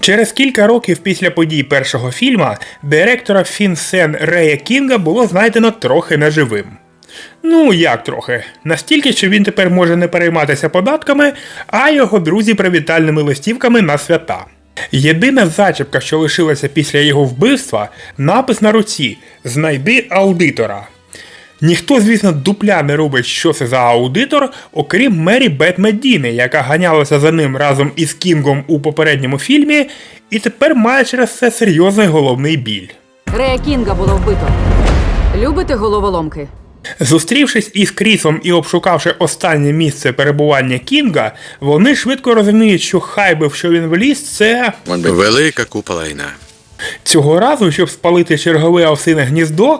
Через кілька років після подій першого фільма директора Фінсен Рея Кінга було знайдено трохи неживим. Ну, як трохи. Настільки, що він тепер може не перейматися податками, а його друзі привітальними листівками на свята. Єдина зачіпка, що лишилася після його вбивства, напис на руці Знайди аудитора. Ніхто, звісно, дупля не робить, що це за аудитор, окрім Мері Бет Медіни, яка ганялася за ним разом із Кінгом у попередньому фільмі, і тепер має через це серйозний головний біль. Рея Кінга було вбито. Любите головоломки? Зустрівшись із Крісом і обшукавши останнє місце перебування Кінга, вони швидко розуміють, що хай би в що він вліз, це Велика купа лайна. цього разу, щоб спалити чергове овсине гніздо,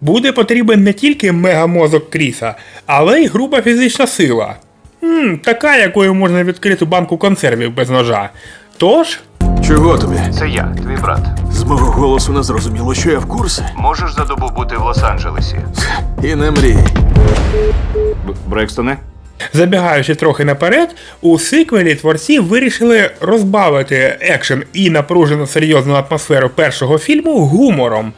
буде потрібен не тільки мегамозок Кріса, але й груба фізична сила. м така, якою можна відкрити банку консервів без ножа. Тож, Чого тобі? Це я, твій брат. З мого голосу не зрозуміло, що я в курсі. Можеш за добу бути в Лос-Анджелесі? І не мрій. Брекстоне? Забігаючи трохи наперед, у сиквелі творці вирішили розбавити екшен і напружену серйозну атмосферу першого фільму гумором.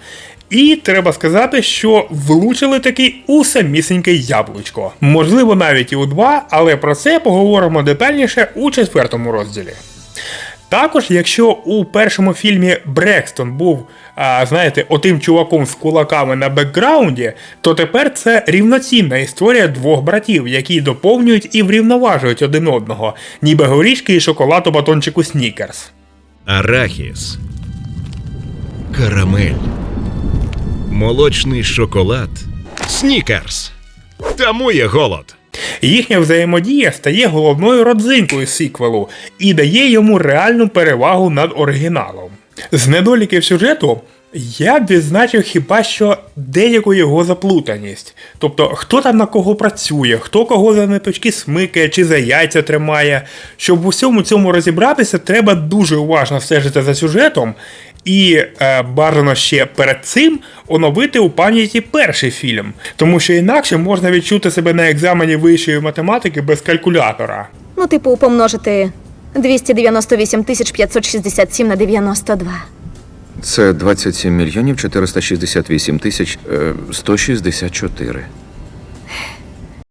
І треба сказати, що влучили таки у самісіньке яблучко. Можливо, навіть і у два, але про це поговоримо детальніше у четвертому розділі. Також, якщо у першому фільмі Брекстон був, а, знаєте, отим чуваком з кулаками на бекграунді, то тепер це рівноцінна історія двох братів, які доповнюють і врівноважують один одного, ніби горішки і шоколад у батончику Снікерс. арахіс, карамель, молочний шоколад, снікерс. Тамує голод. Їхня взаємодія стає головною родзинкою сіквелу і дає йому реальну перевагу над оригіналом. З недоліків сюжету я б відзначив хіба що деяку його заплутаність. Тобто, хто там на кого працює, хто кого за ниточки смикає чи за яйця тримає. Щоб в усьому цьому розібратися, треба дуже уважно стежити за сюжетом. І е, бажано ще перед цим оновити у пам'яті перший фільм, тому що інакше можна відчути себе на екзамені вищої математики без калькулятора. Ну, типу, помножити 298 тисяч 567 на 92. Це 27 мільйонів 468 тисяч е, 164.